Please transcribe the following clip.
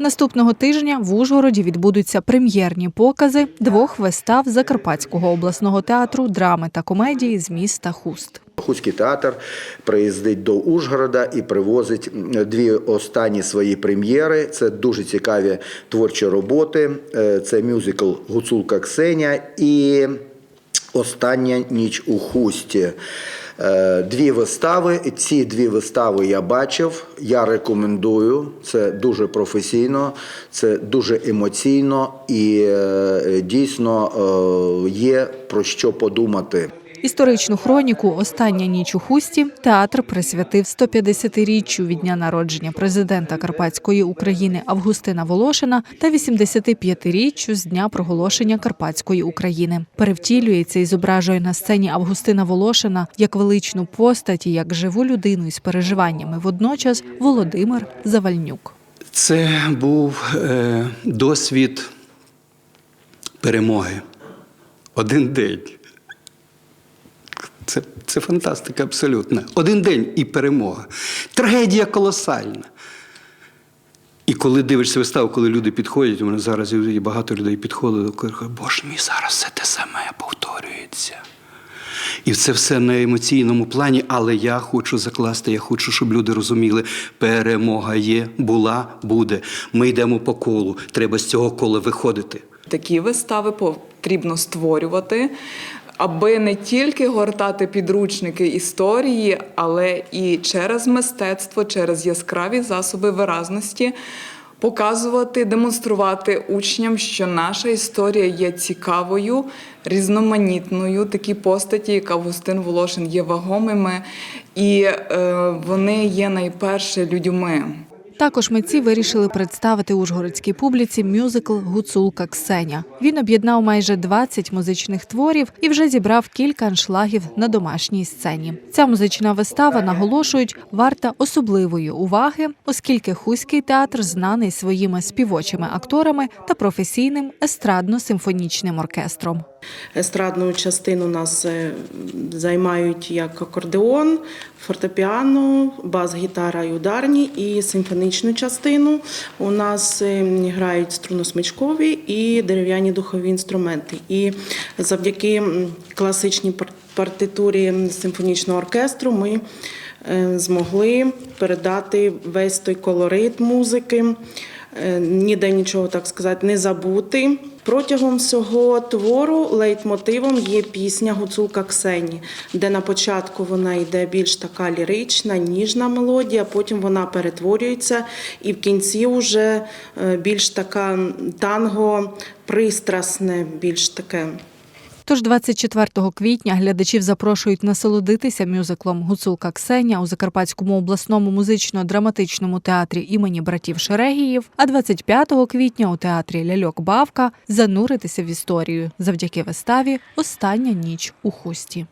Наступного тижня в Ужгороді відбудуться прем'єрні покази двох вистав Закарпатського обласного театру драми та комедії з міста Хуст. Хуський театр приїздить до Ужгорода і привозить дві останні свої прем'єри. Це дуже цікаві творчі роботи. Е, Це мюзикл Гуцулка Ксеня і Остання ніч у хусті. Е, Дві вистави. Ці дві вистави я бачив. Я рекомендую. Це дуже професійно, це дуже емоційно і е, дійсно е, є про що подумати. Історичну хроніку Остання ніч у хусті театр присвятив 150-річчю від дня народження президента Карпатської України Августина Волошина та 85-річчю з дня проголошення Карпатської України. Перевтілюється і зображує на сцені Августина Волошина як величну постать і як живу людину із переживаннями. Водночас Володимир Завальнюк. Це був е, досвід перемоги. Один день. Це, це фантастика абсолютна. Один день і перемога. Трагедія колосальна. І коли дивишся виставу, коли люди підходять, у мене зараз і багато людей підходить, кажуть, боже мій, зараз все те саме повторюється. І це все на емоційному плані, але я хочу закласти, я хочу, щоб люди розуміли, перемога є, була, буде. Ми йдемо по колу. Треба з цього кола виходити. Такі вистави потрібно створювати, аби не тільки гортати підручники історії, але і через мистецтво, через яскраві засоби виразності показувати, демонструвати учням, що наша історія є цікавою, різноманітною. Такі постаті, як Августин Волошин, є вагомими, і е, вони є найперше людьми. Також митці вирішили представити ужгородській публіці мюзикл Гуцулка Ксеня. Він об'єднав майже 20 музичних творів і вже зібрав кілька аншлагів на домашній сцені. Ця музична вистава, наголошують, варта особливої уваги, оскільки Хуський театр знаний своїми співочими акторами та професійним естрадно-симфонічним оркестром. Естрадну частину нас е, займають як акордеон, фортепіано, бас-гітара і ударні, і симфонічну частину у нас е, грають струносмичкові і дерев'яні духові інструменти. І завдяки класичній партитурі симфонічного оркестру ми е, змогли передати весь той колорит музики. Ніде нічого так сказати не забути. Протягом всього твору лейтмотивом є пісня Гуцулка Ксені, де на початку вона йде більш така лірична, ніжна мелодія, потім вона перетворюється, і в кінці вже е, більш така танго пристрасне, більш таке. Тож 24 квітня глядачів запрошують насолодитися мюзиклом Гуцулка Ксеня у Закарпатському обласному музично-драматичному театрі імені братів Шерегіїв, а 25 квітня у театрі Ляльок Бавка зануритися в історію завдяки виставі Остання ніч у хусті.